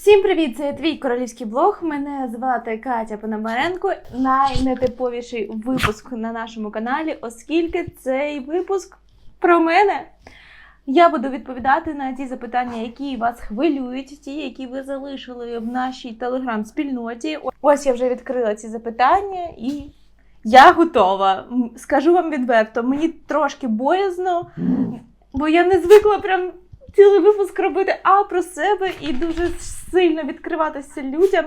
Всім привіт! Це твій королівський блог. Мене звати Катя Пономаренко. Найнетиповіший випуск на нашому каналі, оскільки цей випуск про мене. Я буду відповідати на ті запитання, які вас хвилюють, ті, які ви залишили в нашій телеграм-спільноті. Ось я вже відкрила ці запитання і я готова. Скажу вам відверто, мені трошки боязно, бо я не звикла прям цілий випуск робити а про себе і дуже сильно відкриватися людям.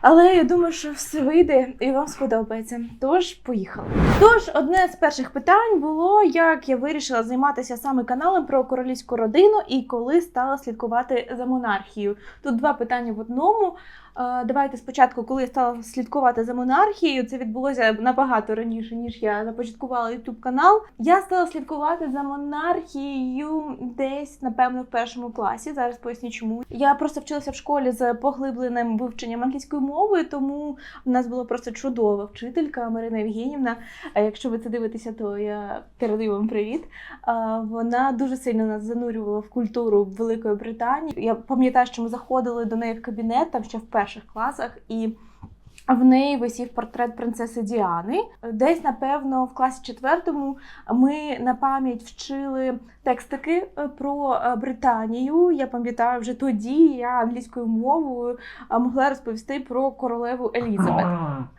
Але я думаю, що все вийде і вам сподобається. Тож, поїхали. Тож, одне з перших питань було, як я вирішила займатися саме каналом про королівську родину і коли стала слідкувати за монархією. Тут два питання в одному. Давайте спочатку, коли я стала слідкувати за монархією, це відбулося набагато раніше, ніж я започаткувала YouTube канал. Я стала слідкувати за монархією десь, напевно, в першому класі. Зараз поясню чому. Я просто вчилася в школі з поглибленим вивченням англійської мови, тому в нас була просто чудова вчителька Марина Євгенівна. А якщо ви це дивитеся, то я передаю вам привіт. Вона дуже сильно нас занурювала в культуру Великої Британії. Я пам'ятаю, що ми заходили до неї в кабінет там ще в перших класах і. В неї висів портрет принцеси Діани. Десь, напевно, в класі четвертому ми на пам'ять вчили текстики е, про е, Британію. Я пам'ятаю, вже тоді я англійською мовою е, могла розповісти про королеву Елізабет.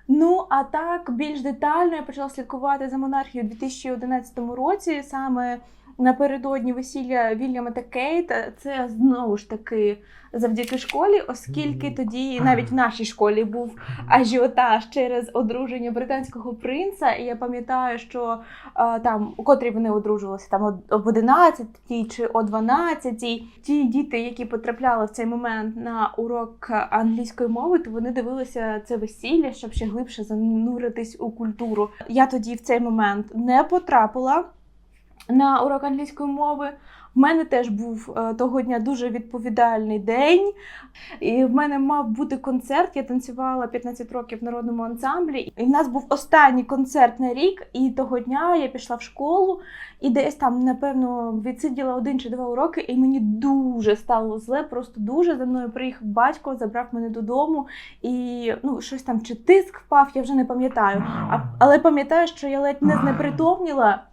Ну а так більш детально я почала слідкувати за монархією у 2011 році, саме напередодні весілля Вільяма та Кейт. Це знову ж таки завдяки школі, оскільки тоді навіть в нашій школі був ажіотаж через одруження британського принца. І я пам'ятаю, що там у котрій вони одружувалися там об 11 чи о 12 ті діти, які потрапляли в цей момент на урок англійської мови, то вони дивилися це весілля, щоб ще глибше зануритись у культуру. Я тоді в цей момент не потрапила на урок англійської мови. В мене теж був е, того дня дуже відповідальний день. І в мене мав бути концерт. Я танцювала 15 років в народному ансамблі. І в нас був останній концерт на рік. І того дня я пішла в школу і десь там, напевно, відсиділа один чи два уроки, і мені дуже стало зле, просто дуже за мною приїхав батько, забрав мене додому, і ну щось там чи тиск впав, я вже не пам'ятаю. Але пам'ятаю, що я ледь не знепритомніла.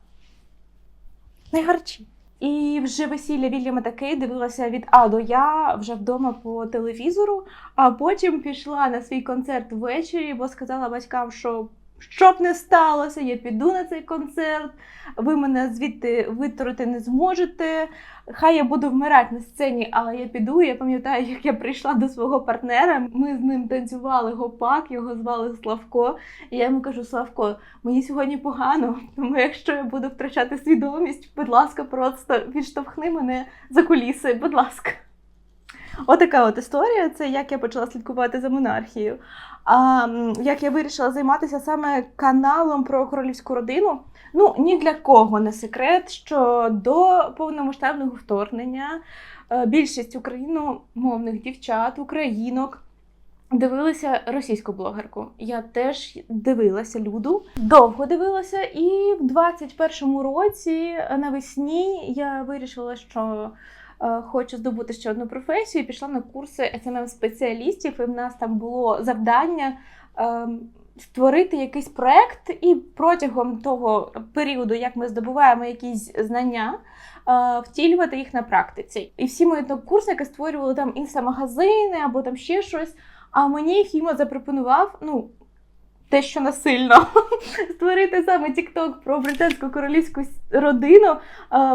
Не гарчі. І вже весілля Вільяма таке дивилася від А до Я вже вдома по телевізору, а потім пішла на свій концерт ввечері, бо сказала батькам, що щоб не сталося, я піду на цей концерт, ви мене звідти виторити не зможете. Хай я буду вмирати на сцені, але я піду. Я пам'ятаю, як я прийшла до свого партнера. Ми з ним танцювали гопак, його звали Славко. І я йому кажу: Славко, мені сьогодні погано, тому якщо я буду втрачати свідомість, будь ласка, просто відштовхни мене за куліси, будь ласка. Отака от історія. Це як я почала слідкувати за монархією. А як я вирішила займатися саме каналом про королівську родину. Ну, ні для кого не секрет, що до повномасштабного вторгнення е, більшість україномовних дівчат, українок дивилися російську блогерку. Я теж дивилася Люду, довго дивилася, і в 21-му році е, навесні я вирішила, що хочу здобути ще одну професію. і Пішла на курси smm спеціалістів, і в нас там було завдання. ем, Створити якийсь проект, і протягом того періоду, як ми здобуваємо якісь знання, е, втілювати їх на практиці. І всі мої однокурсники створювали там інстамагазини або там ще щось. А мені Фіма запропонував, ну, те, що насильно, створити саме TikTok про британську королівську родину.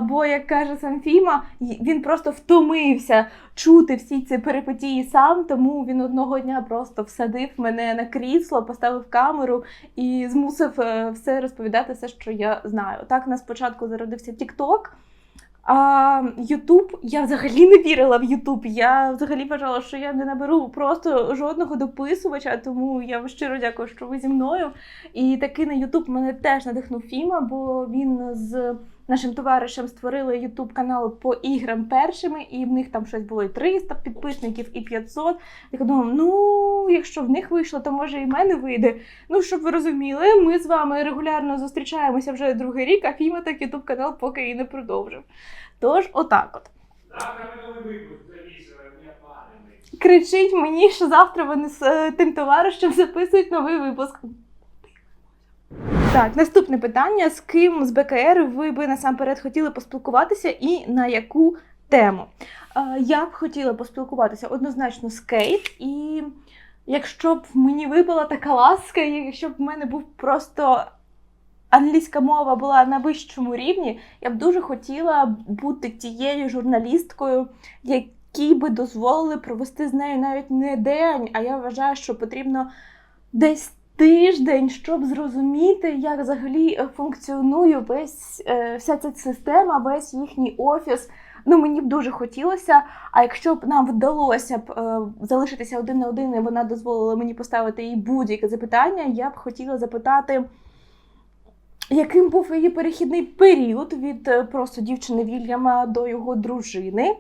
Бо, як каже сам Фіма, він просто втомився чути всі ці перипетії сам, тому він одного дня просто всадив мене на крісло, поставив камеру і змусив е, все розповідати, все, що я знаю. Так, у нас спочатку зародився TikTok, а Ютуб, я взагалі не вірила в Ютуб. Я взагалі вважала, що я не наберу просто жодного дописувача, тому я вам щиро дякую, що ви зі мною. І таки на Ютуб мене теж надихнув Фіма, бо він з нашим товаришем створили Ютуб канал по іграм першими, і в них там щось було і 300 підписників, і 500. Я думала, ну якщо в них вийшло, то може і в мене вийде. Ну, щоб ви розуміли, ми з вами регулярно зустрічаємося вже другий рік, а Фіма так Ютуб канал поки і не продовжив. Тож, отак от. Кричить мені, що завтра вони з е, тим товаришем записують новий випуск. Так, наступне питання: з ким з БКР ви би насамперед хотіли поспілкуватися і на яку тему? Я б хотіла поспілкуватися однозначно з Кейт, і якщо б мені випала така ласка, і якщо б в мене був просто англійська мова була на вищому рівні, я б дуже хотіла бути тією журналісткою, якій би дозволили провести з нею навіть не день, а я вважаю, що потрібно десь тиждень, щоб зрозуміти, як взагалі е, функціонує весь е, вся ця система, весь їхній офіс. Ну, мені б дуже хотілося. А якщо б нам вдалося б е, залишитися один на один, і вона дозволила мені поставити їй будь-яке запитання, я б хотіла запитати, яким був її перехідний період від е, просто дівчини Вільяма до його дружини?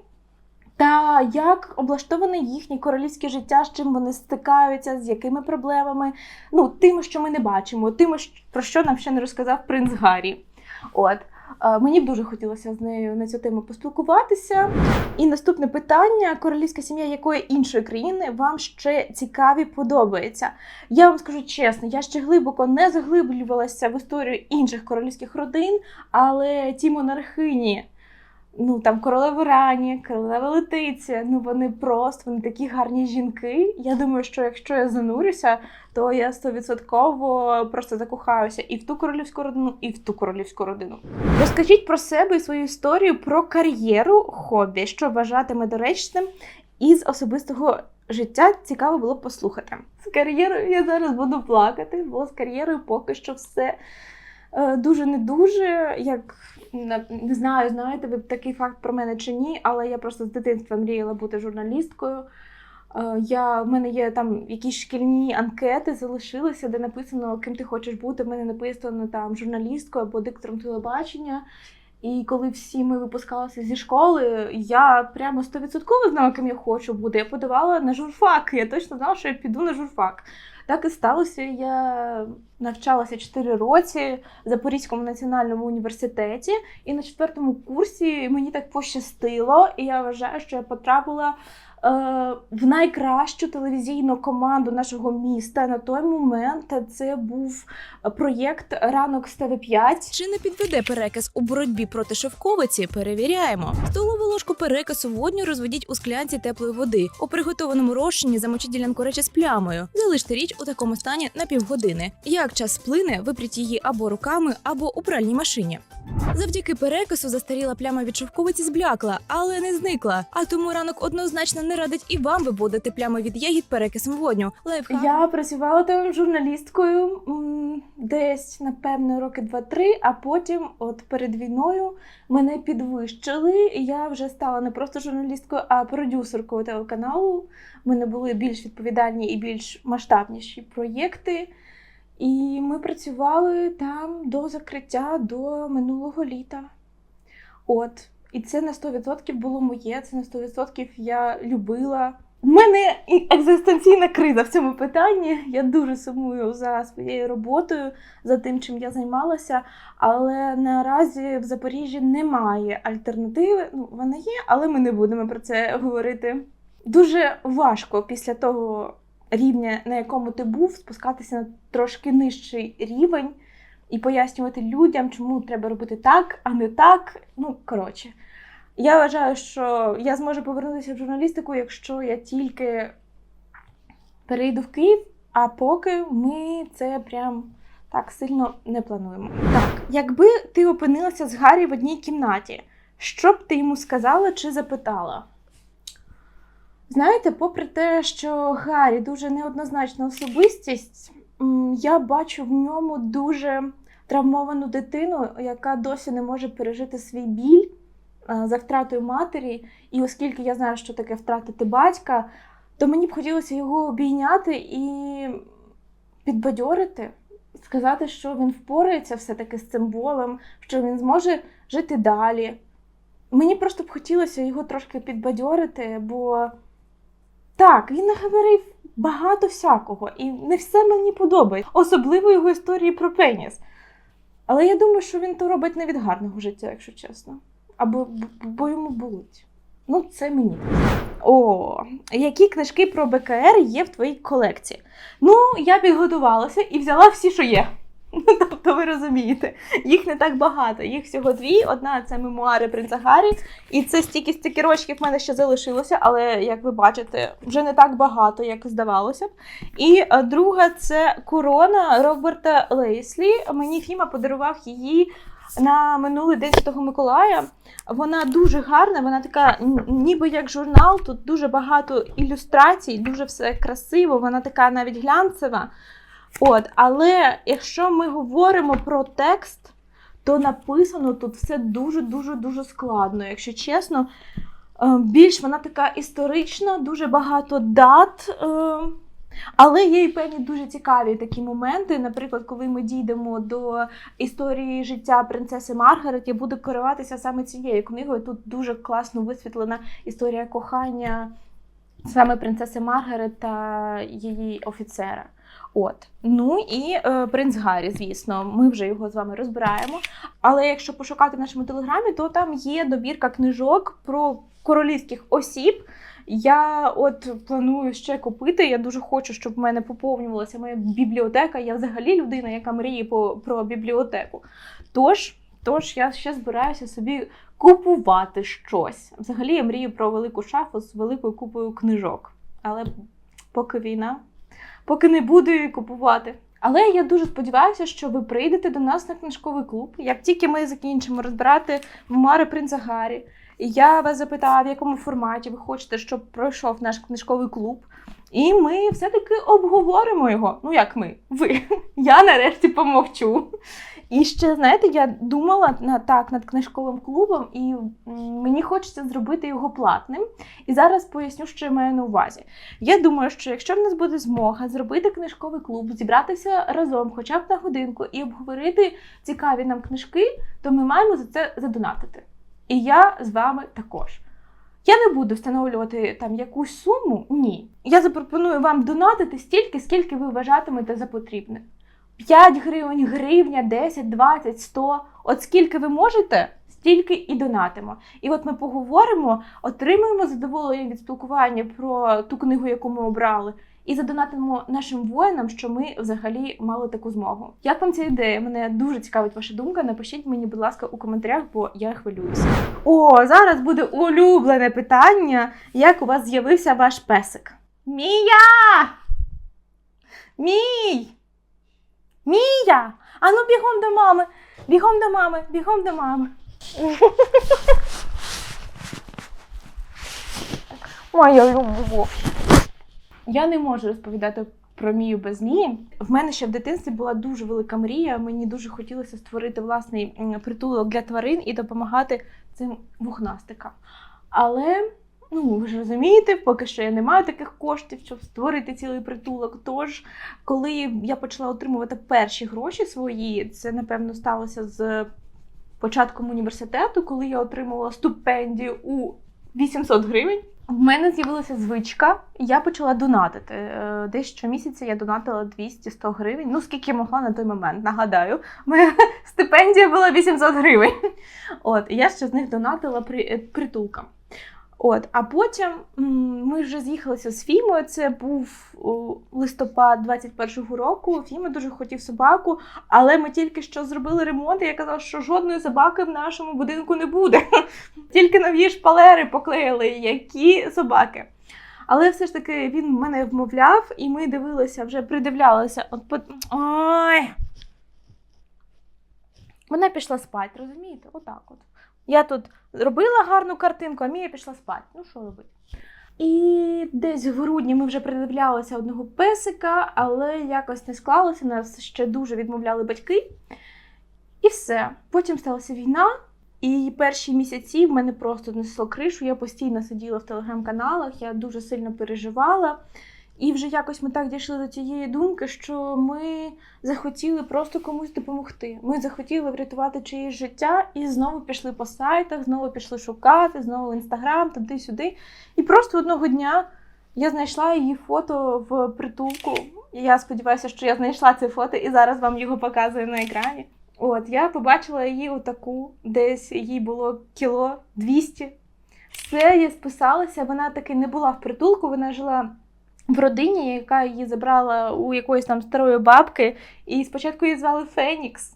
Та як облаштоване їхнє королівське життя, з чим вони стикаються, з якими проблемами, ну, тим, що ми не бачимо, тим, про що нам ще не розказав принц Гаррі. От. Е, Мені б дуже хотілося з нею на цю тему поспілкуватися. І наступне питання: королівська сім'я якої іншої країни вам ще цікаві подобається? Я вам скажу чесно, я ще глибоко не заглиблювалася в історію інших королівських родин, але ті монархині, ну там королева Рані, королева Летиція, ну вони просто вони такі гарні жінки. Я думаю, що якщо я занурюся, то я стовідсотково просто закохаюся і в ту королівську родину, і в ту королівську родину. Розкажіть про себе і свою історію про кар'єру, хобі, що вважатиме доречним із особистого життя цікаво було послухати. З кар'єрою я зараз буду плакати, бо з кар'єрою поки що все дуже не дуже. Як не не знаю, знаєте ви такий факт про мене чи ні, але я просто з дитинства мріяла бути журналісткою. Е, Я, в мене є там якісь шкільні анкети залишилися, де написано, ким ти хочеш бути. В мене написано там журналісткою або диктором телебачення. І коли всі ми випускалися зі школи, я прямо стовідсотково знала, ким я хочу бути. Я подавала на журфак. Я точно знала, що я піду на журфак. Так і сталося. Я навчалася 4 році в Запорізькому національному університеті, і на четвертому курсі мені так пощастило, і я вважаю, що я потрапила е, в найкращу телевізійну команду нашого міста на той момент. Це був проєкт Ранок з ТВ5. Чи не підведе перекис у боротьбі проти шовковиці? Перевіряємо. Столову ложку перекису водню розведіть у склянці теплої води. У приготованому розчині замочіть ділянку речі з плямою. Залиште річ у такому стані на півгодини. Як час сплине, випріть її або руками, або у пральній машині. Завдяки перекису застаріла пляма від шовковиці зблякла, але не зникла. А тому ранок однозначно не радить і вам виводити плями від ягід перекисом водню. Лайфхак. Я працювала там журналісткою десь, напевно, роки 2-3, а потім, от перед війною, мене підвищили. і Я вже стала не просто журналісткою, а продюсеркою телеканалу. У мене були більш відповідальні і більш масштабніші проєкти. І ми працювали там до закриття до минулого літа. От. І це на 100% було моє, це на 100% я любила. У мене екзистенційна криза в цьому питанні. Я дуже сумую за своєю роботою, за тим, чим я займалася. Але наразі в Запоріжжі немає альтернативи. Ну, вона є, але ми не будемо про це говорити. Дуже важко після того рівня, на якому ти був, спускатися на трошки нижчий рівень і пояснювати людям, чому треба робити так, а не так. Ну, коротше. Я вважаю, що я зможу повернутися в журналістику, якщо я тільки перейду в Київ, а поки ми це прям так сильно не плануємо. Так, якби ти опинилася з Гаррі в одній кімнаті, що б ти йому сказала чи запитала? Знаєте, попри те, що Гаррі дуже неоднозначна особистість, я бачу в ньому дуже травмовану дитину, яка досі не може пережити свій біль за втратою матері. І оскільки я знаю, що таке втратити батька, то мені б хотілося його обійняти і підбадьорити, сказати, що він впорається все-таки з цим болем, що він зможе жити далі. Мені просто б хотілося його трошки підбадьорити, бо так, він наговорив багато всякого, і не все мені подобається, особливо його історії про пеніс. Але я думаю, що він то робить не від гарного життя, якщо чесно. Або бо йому болить. Ну, це мені. О, які книжки про БКР є в твоїй колекції? Ну, я підготувалася і взяла всі, що є. Тобто, ви розумієте, їх не так багато. Їх всього дві. Одна це мемуари принца Гаррі, і це стільки стикерочків в мене ще залишилося, але як ви бачите, вже не так багато, як здавалося б. І е, друга це корона Роберта Лейслі. Мені Фіма подарував її на минулий день Святого Миколая. Вона дуже гарна, вона така, ніби як журнал. Тут дуже багато ілюстрацій, дуже все красиво, вона така навіть глянцева. От, але якщо ми говоримо про текст, то написано тут все дуже дуже дуже складно. Якщо чесно, Е, більш вона така історична, дуже багато дат. е, Але є і певні дуже цікаві такі моменти. Наприклад, коли ми дійдемо до історії життя принцеси Маргарет, я буду керуватися саме цією книгою. Тут дуже класно висвітлена історія кохання саме принцеси Маргарет та її офіцера. От, ну і е, принц Гаррі, звісно, ми вже його з вами розбираємо. Але якщо пошукати в нашому телеграмі, то там є добірка книжок про королівських осіб. Я от планую ще купити. Я дуже хочу, щоб в мене поповнювалася моя бібліотека. Я взагалі людина, яка мріє по, про бібліотеку. Тож, тож я ще збираюся собі купувати щось. Взагалі я мрію про велику шафу з великою купою книжок. Але поки війна, поки не буду її купувати. Але я дуже сподіваюся, що ви прийдете до нас на книжковий клуб. Як тільки ми закінчимо розбирати мемуари принца Гаррі, я вас запитала, в якому форматі ви хочете, щоб пройшов наш книжковий клуб. І ми все-таки обговоримо його. Ну, як ми? Ви. Я нарешті помовчу. І ще, знаєте, я думала на, так над книжковим клубом, і мені хочеться зробити його платним. І зараз поясню, що я маю на увазі. Я думаю, що якщо в нас буде змога зробити книжковий клуб, зібратися разом, хоча б на годинку, і обговорити цікаві нам книжки, то ми маємо за це задонатити. І я з вами також. Я не буду встановлювати там якусь суму. Ні. Я запропоную вам донатити стільки, скільки ви вважатимете за потрібне. 5 гривень, гривня, 10, 20, 100. От скільки ви можете, стільки і донатимо. І от ми поговоримо, отримуємо задоволення від спілкування про ту книгу, яку ми обрали, і задонатимо нашим воїнам, що ми взагалі мали таку змогу. Як вам ця ідея? Мене дуже цікавить ваша думка. Напишіть мені, будь ласка, у коментарях, бо я хвилююся. О, зараз буде улюблене питання. Як у вас з'явився ваш песик? Мія! Мій! Мія! Ану бігом до мами! Бігом до мами! Бігом до мами! Моя любов. Я не можу розповідати про мію без мії. В мене ще в дитинстві була дуже велика мрія. Мені дуже хотілося створити власний притулок для тварин і допомагати цим вухнастикам. Але ну ви ж розумієте, поки що я не маю таких коштів, щоб створити цілий притулок. Тож, коли я почала отримувати перші гроші свої, це напевно сталося з початком університету, коли я отримувала стипендію у 800 гривень. В мене з'явилася звичка, я почала донатити. Е, Десь щомісяця я донатила 200-100 гривень. Ну, скільки могла на той момент, нагадаю. Моя стипендія була 800 гривень. От, я ще з них донатила при, е, притулкам. От, а потім ми вже з'їхалися з Фімою. Це був листопад 21-го року. Фіма дуже хотів собаку, але ми тільки що зробили ремонт, і я казала, що жодної собаки в нашому будинку не буде. Тільки нові шпалери поклеїли, які собаки. Але все ж таки він мене вмовляв, і ми дивилися, вже придивлялися. От. Ой! Вона пішла спати, розумієте? Отак от. Я тут робила гарну картинку, а Мія пішла спати. Ну, що робити? І десь в грудні ми вже придивлялися одного песика, але якось не склалося, нас ще дуже відмовляли батьки. І все. Потім сталася війна, і перші місяці в мене просто несло кришу. Я постійно сиділа в телеграм-каналах, я дуже сильно переживала. І вже якось ми так дійшли до тієї думки, що ми захотіли просто комусь допомогти. Ми захотіли врятувати чиєсь життя і знову пішли по сайтах, знову пішли шукати, знову в інстаграм, туди-сюди. І просто одного дня я знайшла її фото в притулку. Я сподіваюся, що я знайшла це фото і зараз вам його показую на екрані. От, я побачила її отаку, десь їй було кіло 200. Все, я списалася. Вона таки не була в притулку, вона жила в родині, яка її забрала у якоїсь там старої бабки, і спочатку її звали Фенікс.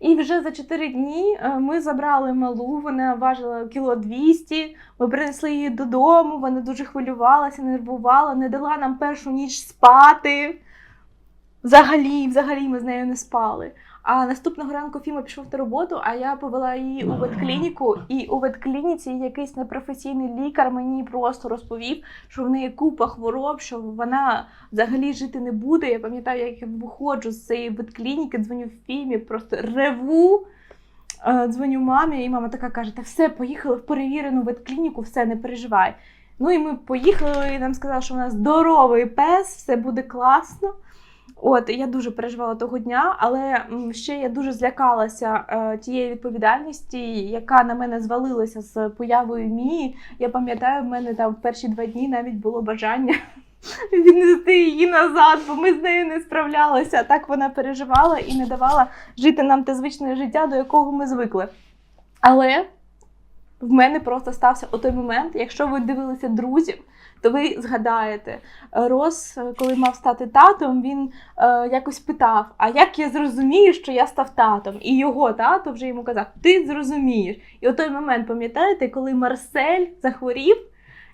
І вже за 4 дні е, ми забрали малу, вона важила кіло 200, ми принесли її додому, вона дуже хвилювалася, нервувала, не дала нам першу ніч спати. Взагалі, взагалі ми з нею не спали. А наступного ранку Фіма пішов на роботу, а я повела її у ветклініку, і у ветклініці якийсь непрофесійний лікар мені просто розповів, що в неї купа хвороб, що вона взагалі жити не буде. Я пам'ятаю, як я виходжу з цієї ветклініки, дзвоню в Фімі, просто реву. Е, Дзвоню мамі, і мама така каже: Та все, поїхали в перевірену ветклініку, все, не переживай. Ну і ми поїхали, і нам сказали, що у нас здоровий пес, все буде класно. От я дуже переживала того дня, але ще я дуже злякалася е, тієї відповідальності, яка на мене звалилася з появою Мії. Я пам'ятаю, в мене там в перші два дні навіть було бажання віднести її назад, бо ми з нею не справлялися. Так вона переживала і не давала жити нам те звичне життя, до якого ми звикли. Але в мене просто стався отой момент, якщо ви дивилися друзів, то ви згадаєте, Рос, коли мав стати татом, він е, якось питав: А як я зрозумію, що я став татом? І його тато вже йому казав: Ти зрозумієш. І от той момент, пам'ятаєте, коли Марсель захворів,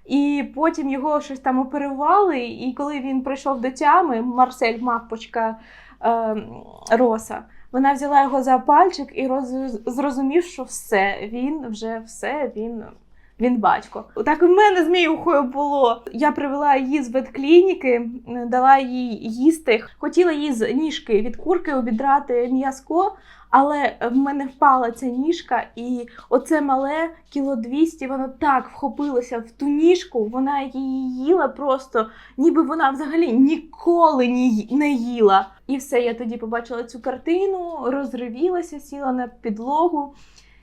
і потім його щось там оперували, і коли він прийшов до тями, Марсель, мавпочка е, Роса. Вона взяла його за пальчик і роз... зрозумів, що все, він вже все, він він батько. Так в мене з Міюхою було. Я привела її з ветклініки, дала їй їсти. Хотіла їй з ніжки від курки обідрати м'язко, але в мене впала ця ніжка, і оце мале кіло 200, воно так вхопилося в ту ніжку, вона її їла просто, ніби вона взагалі ніколи ні- не їла. І все, я тоді побачила цю картину, розривілася, сіла на підлогу.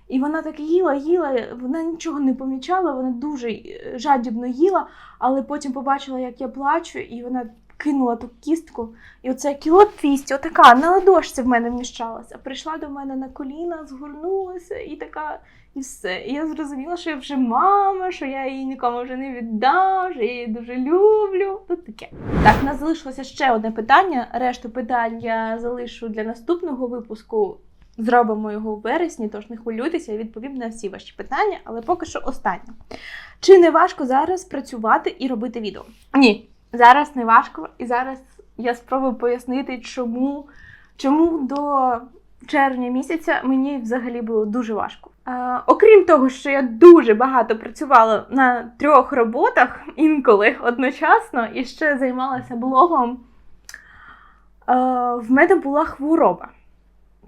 І вона так їла, їла, вона нічого не помічала, вона дуже жадібно їла, але потім побачила, як я плачу, і вона кинула ту кістку. І оце кіло 200, отака на ладошці в мене вміщалася. Прийшла до мене на коліна, згорнулася і така, і все. І я зрозуміла, що я вже мама, що я її нікому вже не віддам, що я її дуже люблю. Тут таке. Так, у нас залишилося ще одне питання. Решту питань я залишу для наступного випуску. Зробимо його у вересні, тож не хвилюйтеся, я відповім на всі ваші питання, але поки що останнє. Чи не важко зараз працювати і робити відео? Ні, зараз не важко, і зараз я спробую пояснити, чому, чому до червня місяця мені взагалі було дуже важко. Е, окрім того, що я дуже багато працювала на трьох роботах інколи одночасно і ще займалася блогом, е, в мене була хвороба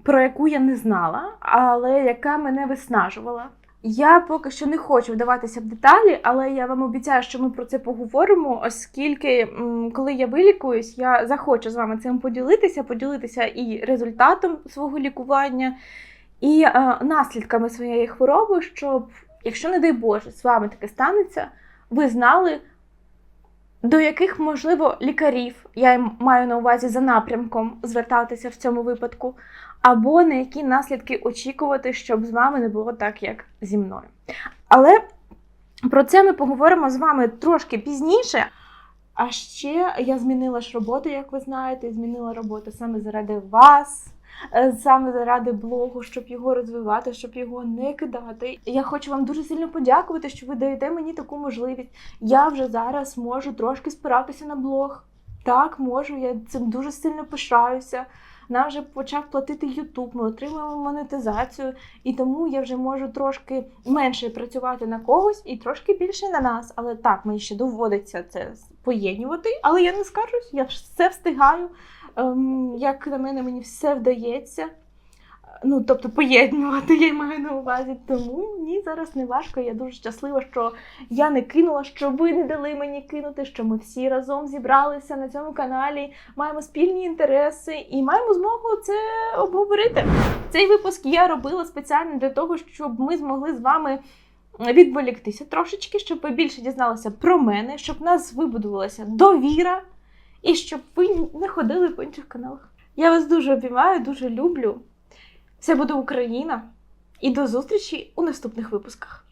про яку я не знала, але яка мене виснажувала. Я поки що не хочу вдаватися в деталі, але я вам обіцяю, що ми про це поговоримо, оскільки коли я вилікуюсь, я захочу з вами цим поділитися, поділитися і результатом свого лікування, і е, наслідками своєї хвороби, щоб, якщо, не дай Боже, з вами таке станеться, ви знали, до яких, можливо, лікарів я маю на увазі за напрямком звертатися в цьому випадку, або на які наслідки очікувати, щоб з вами не було так, як зі мною. Але про це ми поговоримо з вами трошки пізніше. А ще я змінила ж роботу, як ви знаєте, змінила роботу саме заради вас, е, саме заради блогу, щоб його розвивати, щоб його не кидати. Я хочу вам дуже сильно подякувати, що ви даєте мені таку можливість. Я вже зараз можу трошки спиратися на блог. Так, можу, я цим дуже сильно пишаюся. Нам вже почав платити YouTube, ми отримуємо монетизацію, і тому я вже можу трошки менше працювати на когось і трошки більше на нас. Але так, мені ще доводиться це поєднувати. Але я не скаржусь, я все встигаю. Ем, як на мене, мені все вдається. Ну, тобто поєднувати, я маю на увазі. Тому ні, зараз не важко. Я дуже щаслива, що я не кинула, що ви не дали мені кинути, що ми всі разом зібралися на цьому каналі, маємо спільні інтереси і маємо змогу це обговорити. Цей випуск я робила спеціально для того, щоб ми змогли з вами відволіктися трошечки, щоб ви більше дізналися про мене, щоб в нас вибудувалася довіра і щоб ви не ходили по інших каналах. Я вас дуже обіймаю, дуже люблю. Це буде Україна. І до зустрічі у наступних випусках.